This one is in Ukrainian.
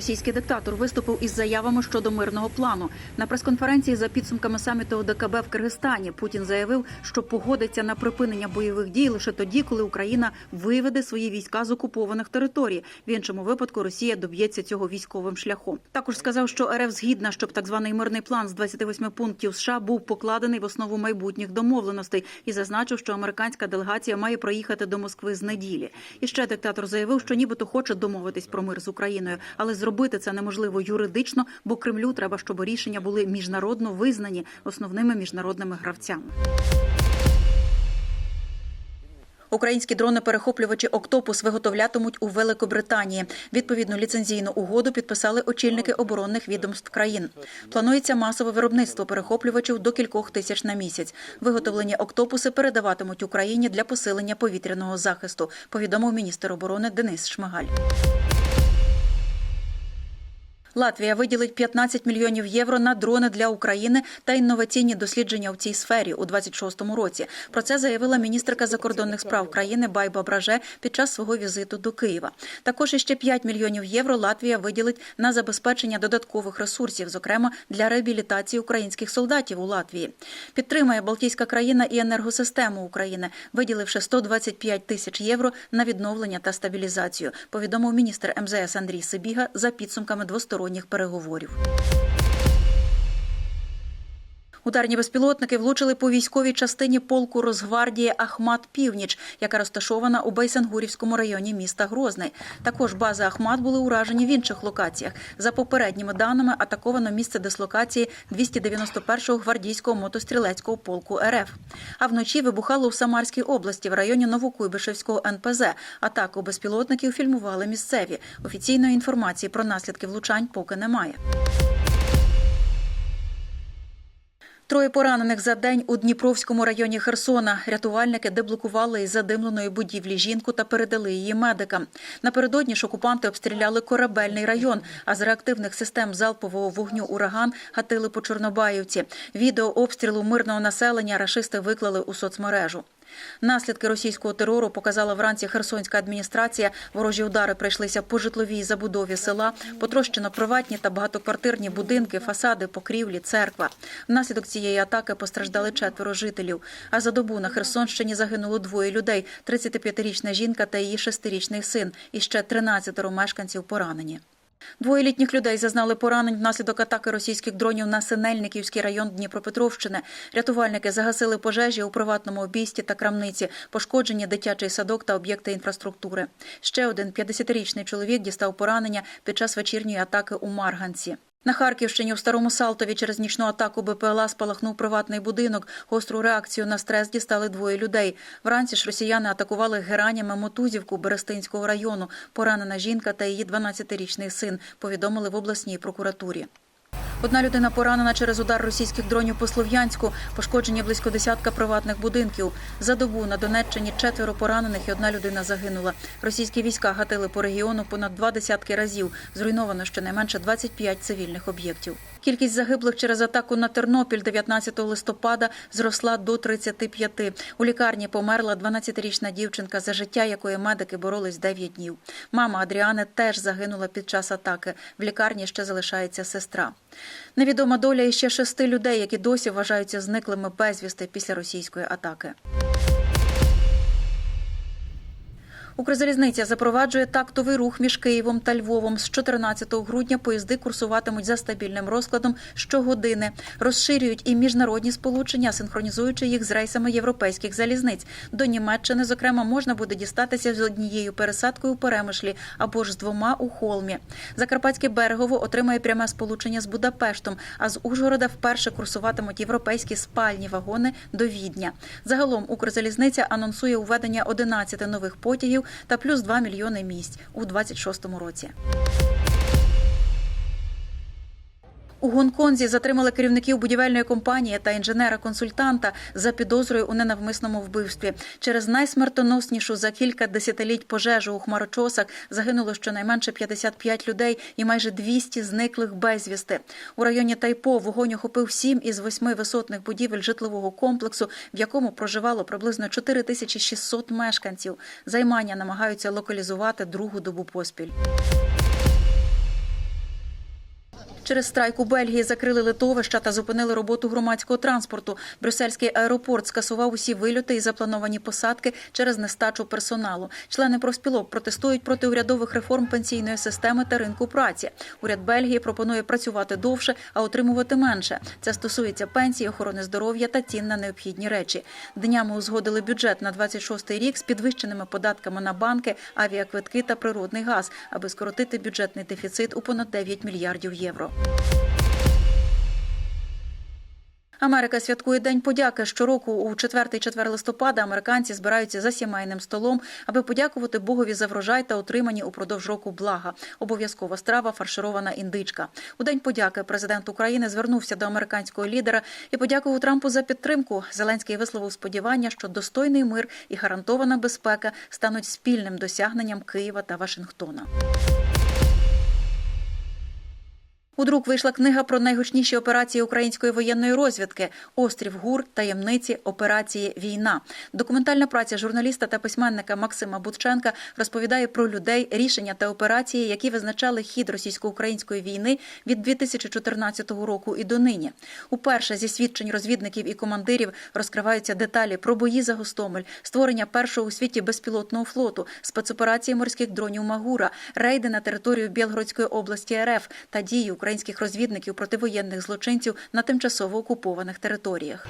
Російський диктатор виступив із заявами щодо мирного плану. На прес-конференції за підсумками саміту ОДКБ в Киргизстані Путін заявив, що погодиться на припинення бойових дій лише тоді, коли Україна виведе свої війська з окупованих територій. В іншому випадку Росія доб'ється цього військовим шляхом. Також сказав, що РФ згідна, щоб так званий мирний план з 28 пунктів США був покладений в основу майбутніх домовленостей і зазначив, що американська делегація має проїхати до Москви з неділі. І ще диктатор заявив, що нібито хоче домовитись про мир з Україною, але зробити це неможливо юридично, бо Кремлю треба, щоб рішення були міжнародно визнані основними міжнародними гравцями. Українські дрони-перехоплювачі Октопус виготовлятимуть у Великобританії. Відповідну ліцензійну угоду підписали очільники оборонних відомств країн. Планується масове виробництво перехоплювачів до кількох тисяч на місяць. Виготовлені октопуси передаватимуть Україні для посилення повітряного захисту. Повідомив міністр оборони Денис Шмигаль. Латвія виділить 15 мільйонів євро на дрони для України та інноваційні дослідження в цій сфері у 26-му році. Про це заявила міністерка закордонних справ країни Байба Браже під час свого візиту до Києва. Також іще 5 мільйонів євро Латвія виділить на забезпечення додаткових ресурсів, зокрема для реабілітації українських солдатів у Латвії. Підтримує Балтійська країна і енергосистему України, виділивши 125 тисяч євро на відновлення та стабілізацію. Повідомив міністр МЗС Андрій Сибіга за підсумками двосторонніх переговорів. Ударні безпілотники влучили по військовій частині полку Росгвардії Ахмат Північ, яка розташована у Байсангурівському районі міста Грозний. Також бази Ахмат були уражені в інших локаціях. За попередніми даними атаковано місце дислокації 291-го гвардійського мотострілецького полку РФ. А вночі вибухало в Самарській області в районі Новокуйбишевського НПЗ. Атаку безпілотників фільмували місцеві. Офіційної інформації про наслідки влучань поки немає. Троє поранених за день у Дніпровському районі Херсона. Рятувальники деблокували із задимленої будівлі жінку та передали її медикам. Напередодні ж окупанти обстріляли корабельний район, а з реактивних систем залпового вогню ураган гатили по Чорнобаївці. Відео обстрілу мирного населення рашисти виклали у соцмережу. Наслідки російського терору показала вранці Херсонська адміністрація. Ворожі удари прийшлися по житловій забудові села, потрощено приватні та багатоквартирні будинки, фасади, покрівлі, церква. Внаслідок цієї атаки постраждали четверо жителів. А за добу на Херсонщині загинуло двоє людей: – 35-річна жінка та її шестирічний син. І ще 13 мешканців поранені. Двоє літніх людей зазнали поранень внаслідок атаки російських дронів на Синельниківський район Дніпропетровщини. Рятувальники загасили пожежі у приватному обійсті та крамниці, пошкоджені дитячий садок та об'єкти інфраструктури. Ще один 50-річний чоловік дістав поранення під час вечірньої атаки у Марганці. На Харківщині у Старому Салтові через нічну атаку БПЛА спалахнув приватний будинок. Гостру реакцію на стрес дістали двоє людей. Вранці ж росіяни атакували геранями Мотузівку Берестинського району. Поранена жінка та її 12-річний син, повідомили в обласній прокуратурі. Одна людина поранена через удар російських дронів по Слов'янську, пошкоджені близько десятка приватних будинків. За добу на Донеччині четверо поранених і одна людина загинула. Російські війська гатили по регіону понад два десятки разів. Зруйновано щонайменше 25 цивільних об'єктів. Кількість загиблих через атаку на Тернопіль 19 листопада зросла до 35. У лікарні померла 12-річна дівчинка, за життя якої медики боролись 9 днів. Мама Адріани теж загинула під час атаки. В лікарні ще залишається сестра. Невідома доля іще шести людей, які досі вважаються зниклими безвісти після російської атаки. Укрзалізниця запроваджує тактовий рух між Києвом та Львовом. З 14 грудня поїзди курсуватимуть за стабільним розкладом щогодини. Розширюють і міжнародні сполучення, синхронізуючи їх з рейсами європейських залізниць. До Німеччини, зокрема, можна буде дістатися з однією пересадкою у Перемишлі або ж з двома у Холмі. Закарпатське берегово отримає пряме сполучення з Будапештом, а з Ужгорода вперше курсуватимуть європейські спальні вагони до Відня. Загалом Укрзалізниця анонсує уведення 11 нових потягів та плюс 2 мільйони місць у 26-му році. У Гонконзі затримали керівників будівельної компанії та інженера-консультанта за підозрою у ненавмисному вбивстві. Через найсмертоноснішу за кілька десятиліть пожежу у хмарочосах загинуло щонайменше 55 людей і майже 200 зниклих безвісти. У районі Тайпо вогонь охопив сім із восьми висотних будівель житлового комплексу, в якому проживало приблизно 4600 мешканців. Займання намагаються локалізувати другу добу поспіль. Через страйк у Бельгії закрили литовища та зупинили роботу громадського транспорту. Брюссельський аеропорт скасував усі вильоти і заплановані посадки через нестачу персоналу. Члени профспілок протестують проти урядових реформ пенсійної системи та ринку праці. Уряд Бельгії пропонує працювати довше, а отримувати менше. Це стосується пенсії, охорони здоров'я та цін на необхідні речі. Днями узгодили бюджет на 26 рік з підвищеними податками на банки, авіаквитки та природний газ, аби скоротити бюджетний дефіцит у понад 9 мільярдів євро. Америка святкує День подяки. Щороку у 4-4 листопада американці збираються за сімейним столом, аби подякувати Богові за врожай та отримані упродовж року блага. Обов'язкова страва фарширована індичка. У день подяки президент України звернувся до американського лідера і подякував Трампу за підтримку. Зеленський висловив сподівання, що достойний мир і гарантована безпека стануть спільним досягненням Києва та Вашингтона. У друк вийшла книга про найгучніші операції української воєнної розвідки Острів ГУР, таємниці операції Війна. Документальна праця журналіста та письменника Максима Будченка розповідає про людей, рішення та операції, які визначали хід російсько-української війни від 2014 року і донині. Уперше зі свідчень розвідників і командирів розкриваються деталі про бої за Гостомель, створення першого у світі безпілотного флоту, спецоперації морських дронів Магура, рейди на територію Білгородської області РФ та дії українських розвідників противоєнних злочинців на тимчасово окупованих територіях.